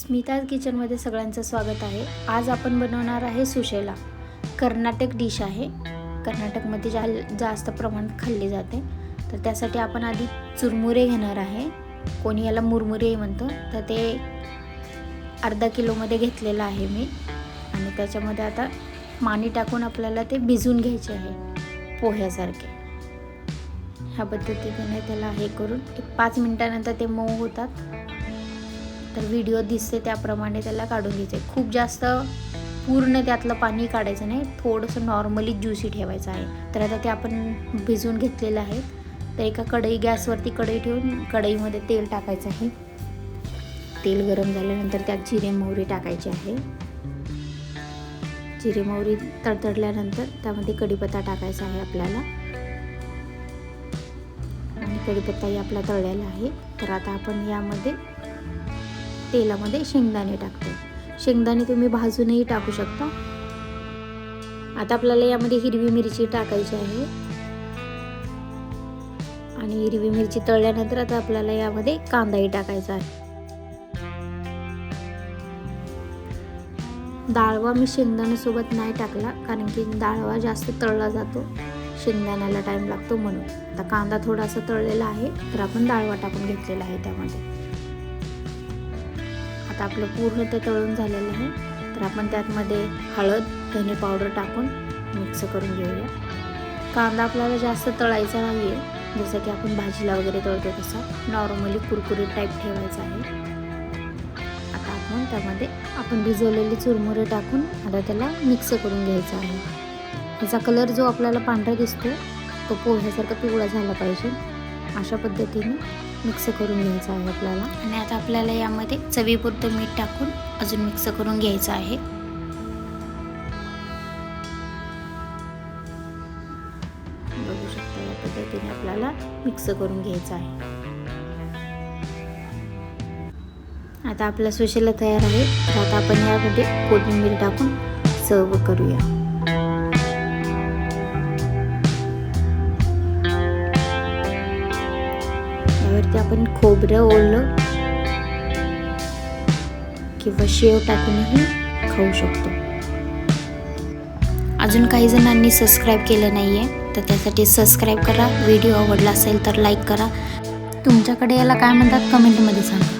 स्मिताज किचनमध्ये सगळ्यांचं स्वागत आहे. आज आपण बनवणार आहे सुशेला. कर्नाटक डिश आहे. कर्नाटकमध्ये जा जास्त प्रमाणात खाल्ली जाते. तर त्यासाठी आपण आधी चुरमुरे घेणार आहे. कोणी याला मुरमुरे म्हणतं. तर ते अर्धा किलोमध्ये घेतलेलं आहे मी. आणि त्याच्यामध्ये आता पाणी टाकून आपल्याला ते भिजून घ्यायचे आहे. पोह्यासारखे. ह्या पद्धतीने त्याला हे करून एक पाच मिनटानंतर ते मऊ होतात. तर व्हिडिओ दिसते त्याप्रमाणे त्याला काढून घ्यायचे. खूप जास्त पूर्ण त्यातलं पाणी काढायचं नाही थोडंसं नॉर्मली ज्युसी ठेवायचं आहे. तर आता ते आपण भिजवून घेतलेलं आहे. तर एका कढई गॅसवरती कढई ठेवून कढईमध्ये तेल टाकायचं आहे. तेल गरम झाल्यानंतर त्यात जिरे मोहरी टाकायची आहे. जिरे मोहरी तडतडल्यानंतर त्यामध्ये कढीपत्ता टाकायचा आहे आपल्याला. आणि कढीपत्ताही आपला तळलेला आहे. तर आता आपण यामध्ये तेलामध्ये शेंगदाणे टाकतो. शेंगदाणे तुम्ही भाजूनही टाकू शकता. आता आपल्याला यामध्ये हिरवी मिरची टाकायची आहे. आणि हिरवी मिरची तळल्यानंतर आता आपल्याला यामध्ये कांदाही टाकायचा आहे. डाळवा मी शेंगदाण्यासोबत नाही टाकला कारण की डाळवा जास्त तळला जातो. शेंगदाण्याला टाईम लागतो म्हणून. आता कांदा थोडासा तळलेला आहे तर आपण डाळवा टाकून घेतलेला आहे त्यामध्ये. आता आपलं पूर्ण ते तळून झालेलं आहे. तर आपण त्यातमध्ये हळद धने पावडर टाकून मिक्स करून घेऊया. कांदा आपल्याला जास्त तळायचा नाही आहे जसं की आपण भाजीला वगैरे तळतो तसा नॉर्मली कुरकुरीत टाईप ठेवायचा आहे. आता आपण त्यामध्ये आपण भिजवलेली चुरमुरे टाकून आता त्याला मिक्स करून घ्यायचं आहे. ह्याचा कलर जो आपल्याला पांढरा दिसतो तो पोह्यासारखा पिवळा झाला पाहिजे. अशा पद्धतीने मिक्स करून घ्यायचं आहे आपल्याला. आणि आता आपल्याला यामध्ये चवीपुरतं मीठ टाकून अजून मिक्स करून घ्यायचं आहे. बघू शकता या पद्धतीने आपल्याला मिक्स करून घ्यायचं आहे. आता आपला सुशेला तयार आहे. तर आता आपण यामध्ये कोथिंबीर टाकून सर्व करूया. यावरती आपण खोबरं ओलं किंवा शेव टाकूनही खाऊ शकतो. अजून काही जणांनी सबस्क्राईब केलं नाही आहे तर त्यासाठी सबस्क्राईब करा. व्हिडिओ आवडला असेल तर लाईक करा. तुमच्याकडे याला काय म्हणतात? कमेंटमध्ये सांगा.